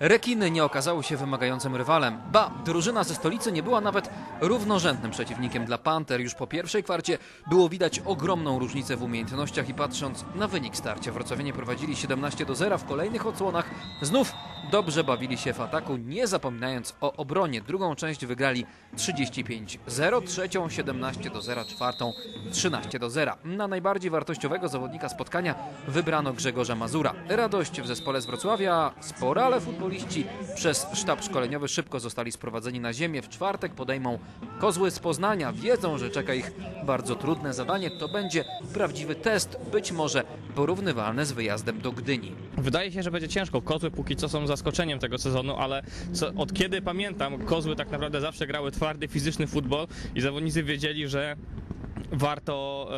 Rekiny nie okazały się wymagającym rywalem. Ba, drużyna ze stolicy nie była nawet równorzędnym przeciwnikiem dla Panter. Już po pierwszej kwarcie było widać ogromną różnicę w umiejętnościach i patrząc na wynik starcia, wrocławianie prowadzili 17 do 0 w kolejnych odsłonach. Znów dobrze bawili się w ataku, nie zapominając o obronie. Drugą część wygrali 35-0, trzecią 17 do 0, czwartą 13 do 0. Na najbardziej wartościowego zawodnika spotkania wybrano Grzegorza Mazura. Radość w zespole z Wrocławia spora, ale futboliści przez sztab szkoleniowy szybko zostali sprowadzeni na ziemię. W czwartek podejmą kozły z Poznania. Wiedzą, że czeka ich bardzo trudne zadanie. To będzie prawdziwy test, być może porównywalny z wyjazdem do Gdyni. Wydaje się, że będzie ciężko. Kozły póki co są zaskoczeniem tego sezonu, ale co, od kiedy pamiętam, kozły tak naprawdę zawsze grały twardy, fizyczny futbol i zawodnicy wiedzieli, że warto,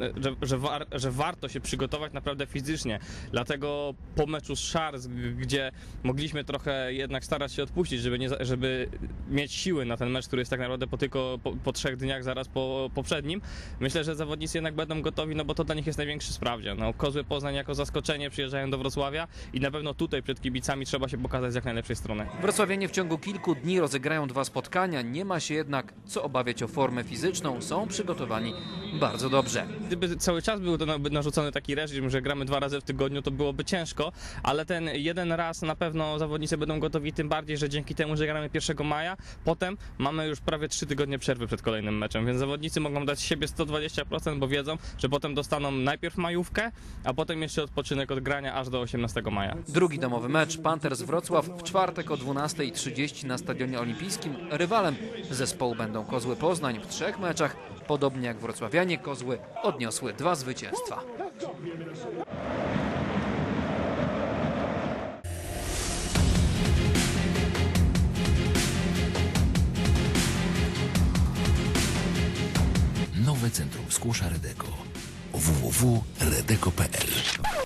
e, że, że, war, że warto się przygotować naprawdę fizycznie. Dlatego po meczu z Szars, gdzie mogliśmy trochę jednak starać się odpuścić, żeby, nie, żeby mieć siły na ten mecz, który jest tak naprawdę po tylko po, po trzech dniach zaraz po poprzednim, myślę, że zawodnicy jednak będą gotowi, no bo to dla nich jest największy sprawdzian. No, Kozły Poznań jako zaskoczenie przyjeżdżają do Wrocławia i na pewno tutaj przed kibicami trzeba się pokazać z jak najlepszej strony. Wrocławianie w ciągu kilku dni rozegrają dwa spotkania. Nie ma się jednak co obawiać o formę fizyczną. Są przygotowani bardzo dobrze. Gdyby cały czas był narzucony taki reżim, że gramy dwa razy w tygodniu, to byłoby ciężko, ale ten jeden raz na pewno zawodnicy będą gotowi, tym bardziej, że dzięki temu, że gramy 1 maja, potem mamy już prawie trzy tygodnie przerwy przed kolejnym meczem, więc zawodnicy mogą dać siebie 120%, bo wiedzą, że potem dostaną najpierw majówkę, a potem jeszcze odpoczynek od grania aż do 18 maja. Drugi domowy mecz Panthers Wrocław w czwartek o 12.30 na Stadionie Olimpijskim. Rywalem zespołu będą Kozły Poznań w trzech meczach. Podobnie jak wrocławianie, Kozły odniosły dwa zwycięstwa. Nowe Centrum Skłosza Redeko www.redeko.pl